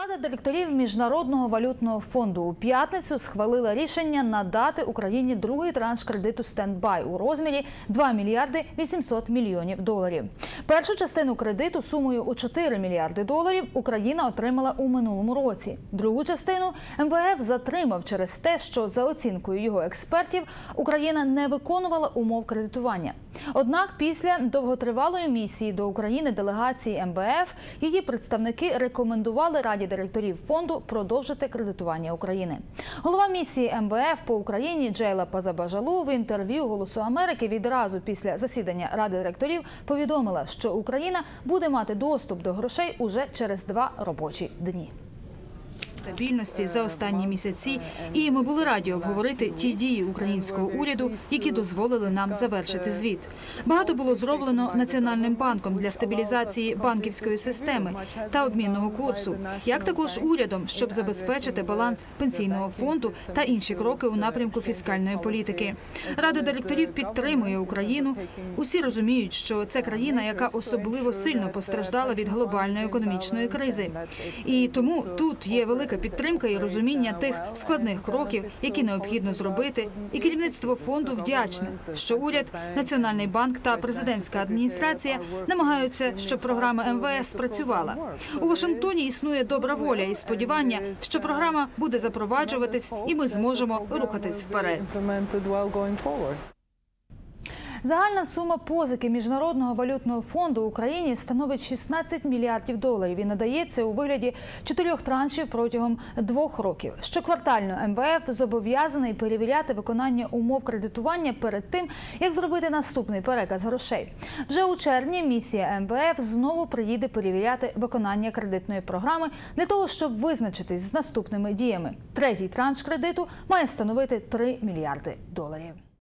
Рада директорів Міжнародного валютного фонду у п'ятницю схвалила рішення надати Україні другий транш кредиту стендбай у розмірі 2 мільярди 800 мільйонів доларів. Першу частину кредиту сумою у 4 мільярди доларів Україна отримала у минулому році. Другу частину МВФ затримав через те, що за оцінкою його експертів Україна не виконувала умов кредитування. Однак після довготривалої місії до України делегації МВФ її представники рекомендували Раді директорів фонду продовжити кредитування України. Голова місії МВФ по Україні Джейла Пазабажалу в інтерв'ю Голосу Америки відразу після засідання Ради директорів повідомила, що Україна буде мати доступ до грошей уже через два робочі дні стабільності за останні місяці, і ми були раді обговорити ті дії українського уряду, які дозволили нам завершити звіт. Багато було зроблено національним банком для стабілізації банківської системи та обмінного курсу, як також урядом, щоб забезпечити баланс пенсійного фонду та інші кроки у напрямку фіскальної політики. Рада директорів підтримує Україну. Усі розуміють, що це країна, яка особливо сильно постраждала від глобальної економічної кризи, і тому тут є велика підтримка і розуміння тих складних кроків, які необхідно зробити, і керівництво фонду вдячне, що уряд, національний банк та президентська адміністрація намагаються, щоб програма МВС спрацювала. У Вашингтоні існує добра воля і сподівання, що програма буде запроваджуватись, і ми зможемо рухатись вперед. Загальна сума позики Міжнародного валютного фонду Україні становить 16 мільярдів доларів і надається у вигляді чотирьох траншів протягом двох років. Щоквартально МВФ зобов'язаний перевіряти виконання умов кредитування перед тим, як зробити наступний переказ грошей. Вже у червні місія МВФ знову приїде перевіряти виконання кредитної програми для того, щоб визначитись з наступними діями. Третій транш кредиту має становити 3 мільярди доларів.